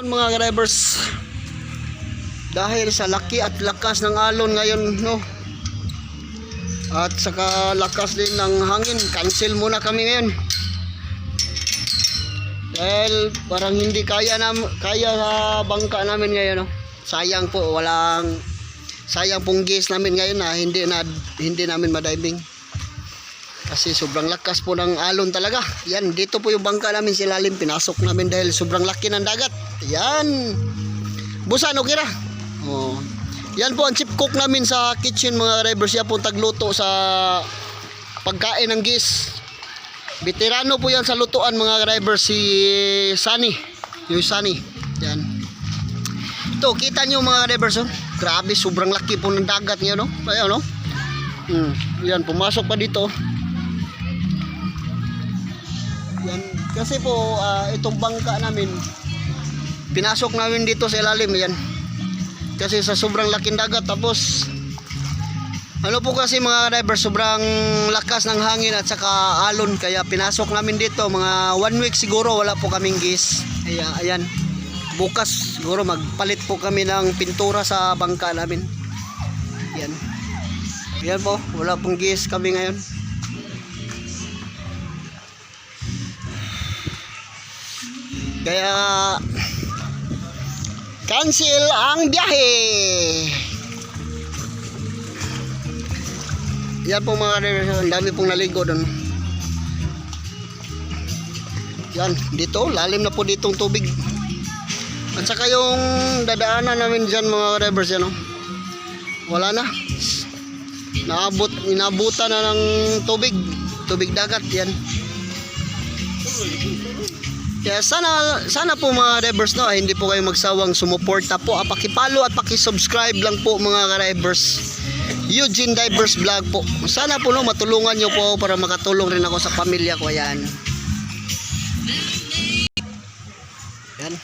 Yun, mga drivers. Dahil sa laki at lakas ng alon ngayon no? At saka lakas din ng hangin. Cancel muna kami ngayon. Dahil parang hindi kaya na kaya sa bangka namin ngayon no? Sayang po walang sayang pong gas namin ngayon na hindi na hindi namin madiving kasi sobrang lakas po ng alon talaga. Yan dito po yung bangka namin silalim pinasok namin dahil sobrang laki ng dagat. Yan. Busan okay ra oh. yan po ang chip cook namin sa kitchen mga drivers. Yan po tagluto sa pagkain ng gis veterano po yan sa lutuan mga drivers. Si Sunny. Yung Sunny. Yan. Ito kita nyo mga drivers oh. grabe sobrang laki po ng dagat ngayon no? Ayan, no? Hmm, yan pumasok pa dito yan. Kasi po ah, itong bangka namin pinasok namin dito sa ilalim yan. Kasi sa sobrang laking dagat tapos ano po kasi mga driver sobrang lakas ng hangin at saka alon. Kaya pinasok namin dito mga one week siguro wala po kaming gas kaya ayan. Bukas siguro magpalit po kami ng pintura sa bangka namin. Yan. Yan po wala pong gas kami ngayon Kaya cancel ang biyahe. Yan po mga driver, ang dami pong naligo doon. Yan, dito, lalim na po ditong tubig. At saka yung dadaanan namin dyan mga drivers, yan o. Wala na. Naabot, inabutan na ng tubig. Tubig dagat, yan. Kaya sana sana po mga drivers no, hindi po kayo magsawang sumuporta po. Ah, pakipalo at paki-subscribe lang po mga drivers. Eugene Divers Vlog po. Sana po no matulungan niyo po para makatulong rin ako sa pamilya ko yan. Yan.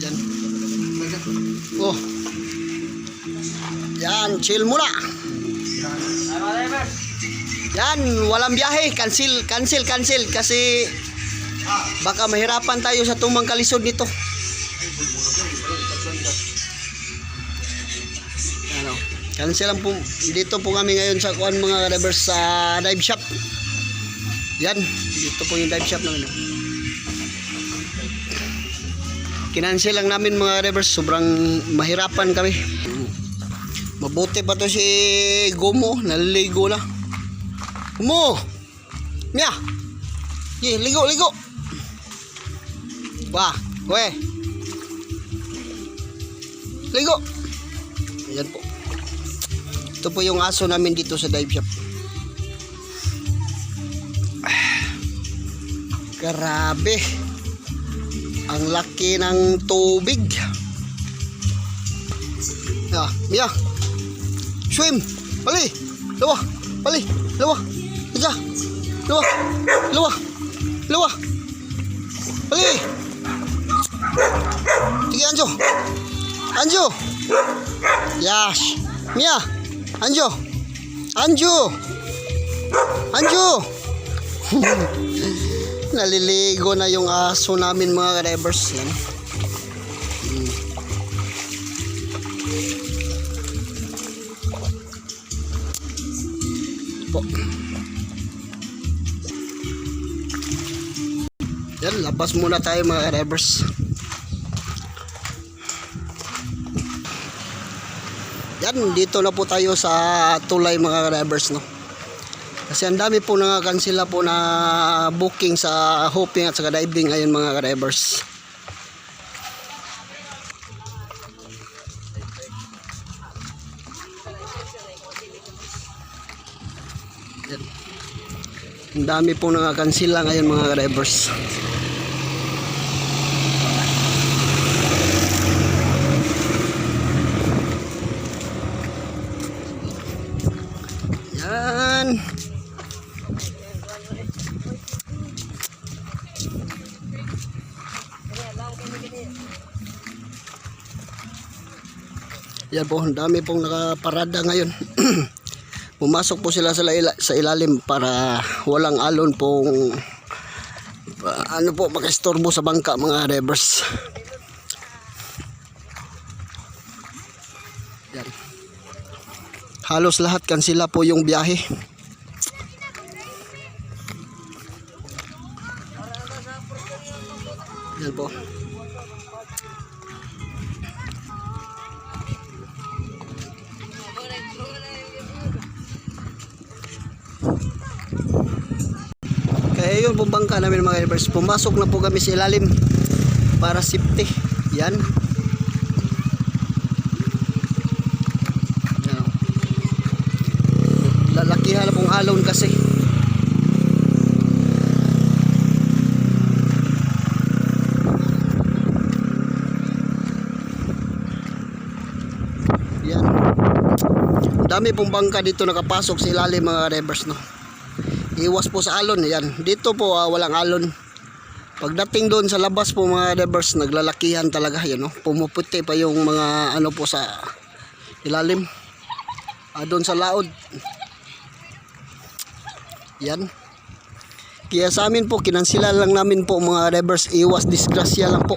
Yan. Oh. Yan, chill muna. Yan, walang biyahe. Cancel, cancel, cancel. Kasi baka mahirapan tayo sa tumang kalisod nito. Ano, cancel lang po. Dito po kami ngayon sa kuan mga drivers sa dive shop. Yan, dito po yung dive shop namin. Kinansel lang namin mga drivers. Sobrang mahirapan kami. Mabuti pa to si Gomo, naliligo na. Gomo! Mia! Ye, ligo, ligo! Wah, we! Ligo! Ayan po. Ito po yung aso namin dito sa dive shop. Grabe! Ang laki ng tubig. Ah, Mia! Swim! Pali! Lawa! Pali! Lawa! Ika! Lawa! Lawa! Lawa! Pali! Sige, Anjo! Anjo! Yash! Mia! Anjo! Anjo! Anjo! Naliligo na yung aso namin mga drivers. Yan. Po. Yan, labas muna tayo mga drivers. Yan, dito na po tayo sa tulay mga drivers, no. Kasi ang dami po nangakansila po na booking sa hoping at sa diving ngayon mga drivers. Ang dami pong nakakansila ngayon mga drivers. Yan. Yan po, ang dami pong nakaparada ngayon. pumasok po sila sa, ila- sa ilalim para walang alon pong ah, ano po makistorbo sa bangka mga drivers yan. Halos lahat kansila po yung biyahe. Yan po pong bangka namin mga drivers. Pumasok na po kami sa ilalim para safety. Yan. Yan. Lalakihan na pong alon kasi. Yan. Dami pong bangka dito nakapasok sa ilalim mga drivers no. Iwas po sa alon. Yan. Dito po ah, walang alon. Pagdating doon sa labas po mga divers, naglalakihan talaga. Yan, no? Pumuputi pa yung mga ano po sa ilalim. Ah, doon sa laod. Yan. Kaya sa amin po, kinansila lang namin po mga divers, iwas disgrasya lang po.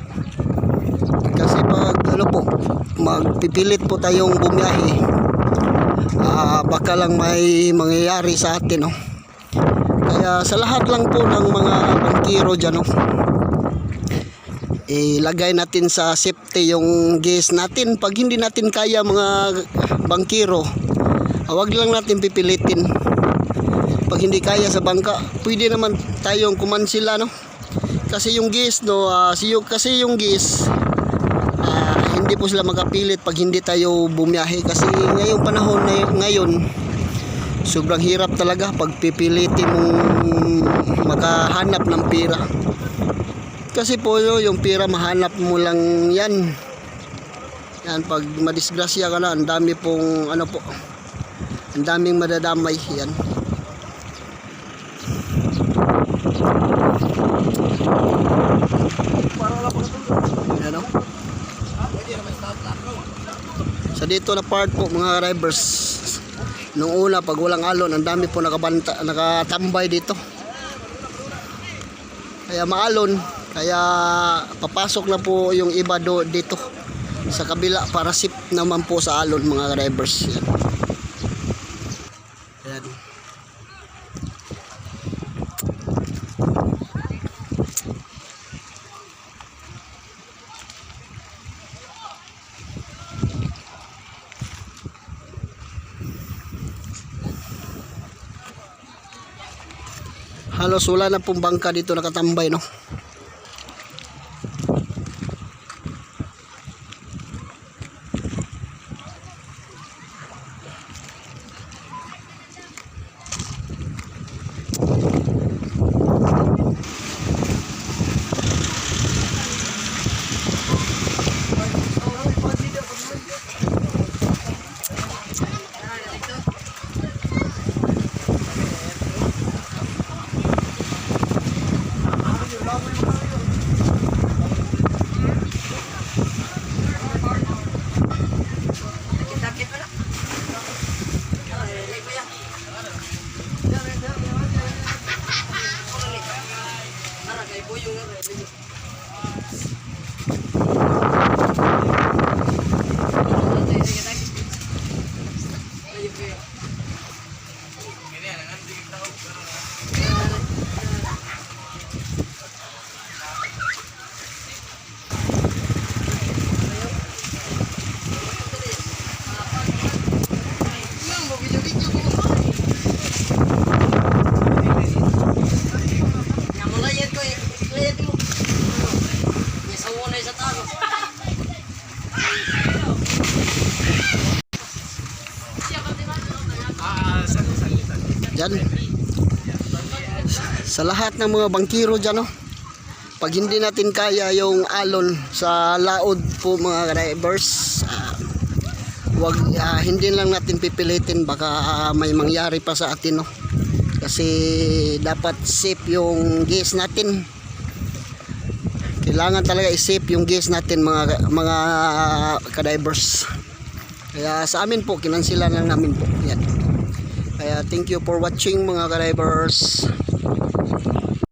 Kasi pag ano po, magpipilit po tayong bumiyahe, ah, baka lang may mangyayari sa atin, no? Kaya sa lahat lang po ng mga bangkiro dyan, no, ilagay natin sa safety yung gas natin. Pag hindi natin kaya mga bangkiro, wag lang natin pipilitin. Pag hindi kaya sa bangka, pwede naman tayong kumansila, no? Kasi yung gas, no, ah, si- kasi yung gas, ah, hindi po sila makapilit pag hindi tayo bumiyahe. Kasi ngayong panahon na ngayon, sobrang hirap talaga pag pipilitin mong makahanap ng pira. Kasi po yung pira mahanap mo lang yan. Yan pag madisgrasya ka na ang dami pong ano po ang daming madadamay. Yan. Yan o sa dito na part po mga drivers Nung una pag walang alon, ang dami po nakabanta, nakatambay dito. Kaya maalon, kaya papasok na po yung iba do dito sa kabila para sip naman po sa alon mga drivers. Yan. Halos wala na pong bangka dito nakatambay no. 太不容易了，太不容。Diyan. Sa lahat ng mga bangkiro dyan, no? Pag hindi natin kaya yung alon sa laod po mga drivers, ah, wag, ah, hindi lang natin pipilitin baka ah, may mangyari pa sa atin, no? Kasi dapat safe yung gas natin. Kailangan talaga i-safe yung gas natin mga mga kadivers. Kaya sa amin po, kinansila lang namin po. Yan. Kaya thank you for watching mga ka-divers.